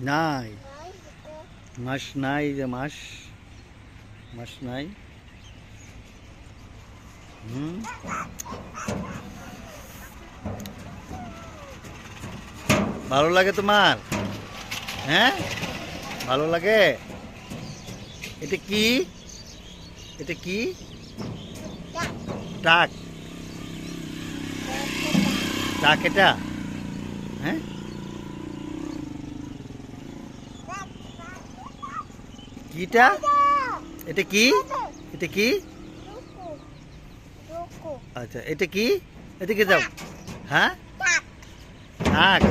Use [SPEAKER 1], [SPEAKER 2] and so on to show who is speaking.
[SPEAKER 1] নাই। মাস নাই যে মাস। মাস নাই। হুম। ভালো লাগে তোমার? হ্যাঁ? ভালো লাগে? এটা কি? এটা কি? টাক। টাক এটা? হ্যাঁ? কিটা? এটা কি? এটা কি? আচ্ছা এটা কি? এদিকে যাও। হ্যাঁ? টাক